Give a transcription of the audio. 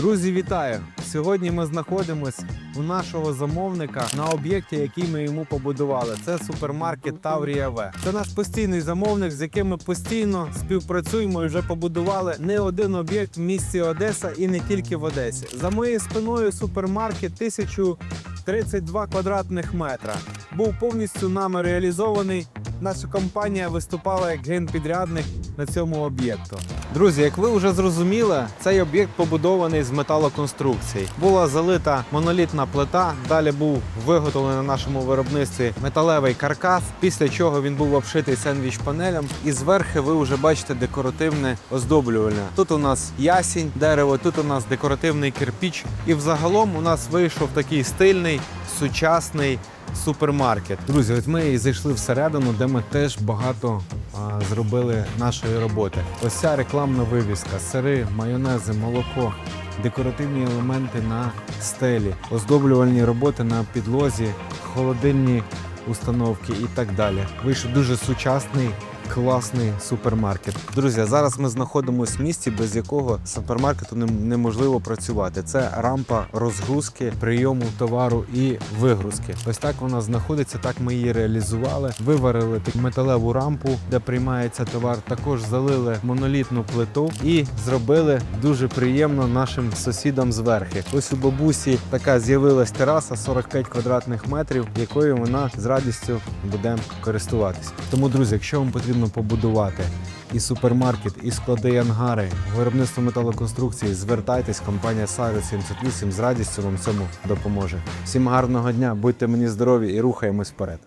Друзі, вітаю! Сьогодні ми знаходимось у нашого замовника на об'єкті, який ми йому побудували. Це супермаркет Таврія В. Це наш постійний замовник, з яким ми постійно співпрацюємо і вже побудували не один об'єкт в місті Одеса і не тільки в Одесі. За моєю спиною супермаркет 1032 квадратних метра. Був повністю нами реалізований. Наша компанія виступала як генпідрядник на цьому об'єкту. Друзі, як ви вже зрозуміли, цей об'єкт побудований з металоконструкцій. Була залита монолітна плита. Далі був виготовлений на нашому виробництві металевий каркас, після чого він був обшитий сендвіч панелем. І зверху ви вже бачите декоративне оздоблювальне. Тут у нас ясінь, дерево, тут у нас декоративний кирпіч. І взагалом у нас вийшов такий стильний, сучасний супермаркет. Друзі, от ми і зайшли всередину, де ми теж багато а, зробили нашої роботи. Ось ця рекламна вивіска, сири, майонези, молоко, декоративні елементи на стелі, оздоблювальні роботи на підлозі, холодильні установки і так далі. Вийшов дуже сучасний. Класний супермаркет. Друзі, зараз ми знаходимося в місті, без якого супермаркету неможливо працювати. Це рампа розгрузки, прийому товару і вигрузки. Ось так вона знаходиться. Так ми її реалізували. Виварили металеву рампу, де приймається товар. Також залили монолітну плиту і зробили дуже приємно нашим сусідам зверхи. Ось у бабусі така з'явилась тераса 45 квадратних метрів, якою вона з радістю буде користуватись. Тому, друзі, якщо вам потрібно побудувати і супермаркет, і склади, і ангари, виробництво металоконструкції, звертайтесь, компанія Саві 78 з радістю вам цьому допоможе. Всім гарного дня, будьте мені здорові і рухаємось вперед.